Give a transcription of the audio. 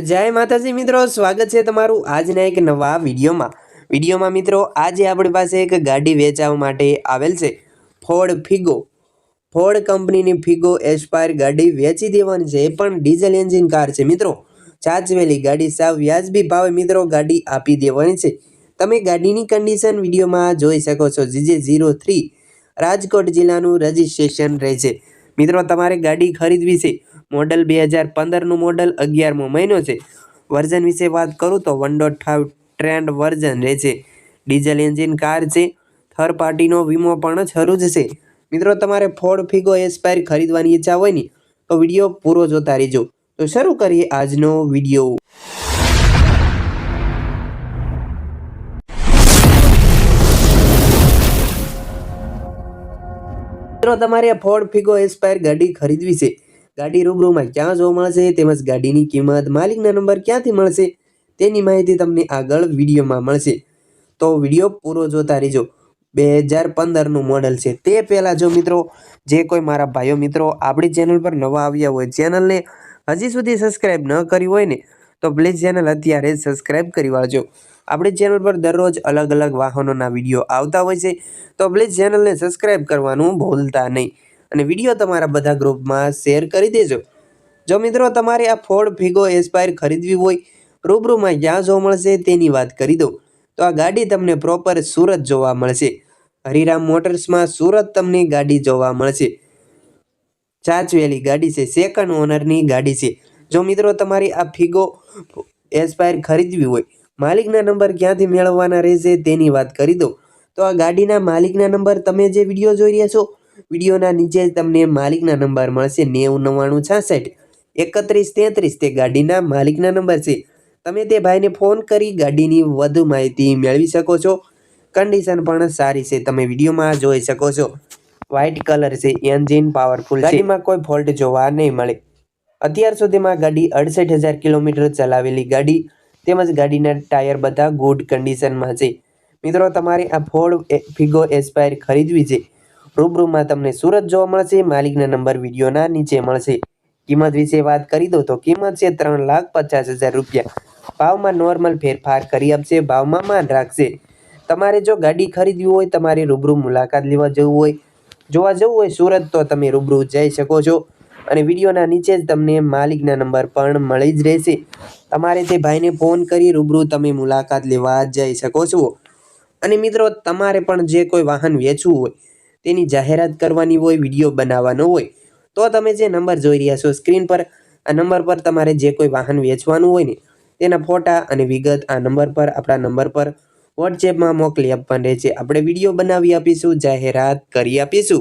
જય માતાજી મિત્રો, સ્વાગત છે તમારું આજના એક નવા વિડીયોમાં. વિડીયોમાં મિત્રો, આજે આપણી પાસે એક ગાડી વેચાવા માટે આવેલ છે. ફોર્ડ ફિગો ફોર્ડ કંપનીની ફિગો એસ્પાયર ગાડી વેચી દેવાની છે. એ પણ ડીઝલ એન્જિન કાર છે મિત્રો. ચાચવેલી ગાડી સાવ વ્યાજબી ભાવે મિત્રો ગાડી આપી દેવાની છે. તમે ગાડીની કન્ડિશન વિડીયોમાં જોઈ શકો છો. જીજે ઝીરો થ્રી રાજકોટ જિલ્લાનું રજિસ્ટ્રેશન રહેશે મિત્રો, તમારે ગાડી ખરીદવી છે. મોડલ બે હજાર પંદરનું મોડલ અગિયારમો મહિનો છે. વર્ઝન વિશે વાત કરું તો one dot five trend version રહેશે ડીઝલ એન્જિન કાર છે. થર્ડ પાર્ટીનો વીમો પણ શરૂ જ છે. મિત્રો, તમારે ફોર્ડ ફિગો એસ્પાયર ખરીદવાની ઈચ્છા હોય ને, તો વીડિયો પૂરો જોતા રહેજો. તો શરૂ કરીએ આજનો વીડિયો. મિત્રો, તમારે ફોર્ડ ફિગો એસ્પાયર ગાડી ખરીદવી છે. ગાડી રૂબરૂમાં ક્યાં જોવા મળશે, તેમજ ગાડીની કિંમત, માલિકના નંબર ક્યાંથી મળશે, તેની માહિતી તમને આગળ વિડીયોમાં મળશે. તો વીડિયો પૂરો જોતા રહેજો. બે હજાર પંદરનું મોડલ છે. તે પહેલાં જો મિત્રો, જે કોઈ મારા ભાઈઓ મિત્રો આપણી ચેનલ પર નવા આવ્યા હોય, ચેનલને હજી સુધી સબસ્ક્રાઈબ ન કરી હોય ને તો પ્લીઝ ચેનલ અત્યારે સબસ્ક્રાઈબ કરી વાળજો. આપણી ચેનલ પર દરરોજ અલગ અલગ વાહનોના વીડિયો આવતા હોય છે, તો પ્લીઝ ચેનલને સબસ્ક્રાઈબ કરવાનું ભૂલતા નહીં. અને વીડિયો તમારા બધા ગ્રુપમાં શેર કરી દેજો. જો મિત્રો તમારે આ ફોર્ડ ફિગો એસ્પાયર ખરીદવી હોય, રૂબરૂમાં ક્યાં જોવા મળશે તેની વાત કરી દઉં. તો આ ગાડી તમને પ્રોપર સુરત જોવા મળશે. હરિરામ મોટર્સમાં સુરત તમને ગાડી જોવા મળશે. ચાચવેલી ગાડી છે સેકન્ડ ઓનરની ગાડી છે. જો મિત્રો તમારી આ ફિગો એસ્પાયર ખરીદવી હોય, માલિકના નંબર ક્યાંથી મેળવવાના રહેશે તેની વાત કરી દો તો આ ગાડીના માલિકના નંબર તમે જે વીડિયો જોઈ રહ્યા છો, વિડીયોના નીચે તમને માલિકના નંબર મળશે નેવું નવ્વાણું છાસઠ. એકત્રીસ તેત્રીસ તે ગાડીના માલિકના નંબર છે. તમે તે ભાઈને ફોન કરી ગાડીની વધુ માહિતી મેળવી શકો છો. કન્ડિશન પણ સારી છે, તમે વિડીયોમાં જોઈ શકો છો. વ્હાઇટ કલર છે, એન્જિન પાવરફુલ ગાડીમાં કોઈ ફોલ્ટ જોવા નહીં મળે. અત્યાર સુધીમાં ગાડી અડસઠ હજાર કિલોમીટર ચલાવેલી ગાડી તેમજ ગાડીના ટાયર બધા ગુડ કન્ડિશનમાં છે. મિત્રો, તમારે આ ફોર્ડ ફિગો એસ્પાયર ખરીદવી છે. રૂબરૂમાં તમને સુરત જોવા મળશે, માલિકના નંબર વિડીયોના નીચે મળશે. કિંમત વિશે વાત કરી દો તો કિંમત છે ત્રણ લાખ પચાસ હજાર રૂપિયા. ભાવમાં નોર્મલ ફેરફાર કરી આપશે, ભાવમાં માન રાખશે. તમારે જો ગાડી ખરીદવી હોય, તમારે રૂબરૂ મુલાકાત લેવા જવું હોય, જોવા જવું હોય સુરત, તો તમે રૂબરૂ જઈ શકો છો. અને વિડીયોના નીચે જ તમને માલિકના નંબર પણ મળી જ રહેશે. તમારે તે ભાઈને ફોન કરી રૂબરૂ તમે મુલાકાત લેવા જઈ શકો છો. અને મિત્રો, તમારે પણ જે કોઈ વાહન વેચવું હોય, તેની જાહેરાત કરવાની હોય, વીડિયો બનાવવાનો હોય, તો તમે જે નંબર જોઈ રહ્યા છો સ્ક્રીન પર, આ નંબર પર તમારે જે કોઈ વાહન વેચવાનું હોય ને, તેના ફોટા અને વિગત આ નંબર પર, આપણા નંબર પર વોટ્સએપમાં મોકલી આપવાની રહેશે. આપણે વીડિયો બનાવી આપીશું, જાહેરાત કરી આપીશું.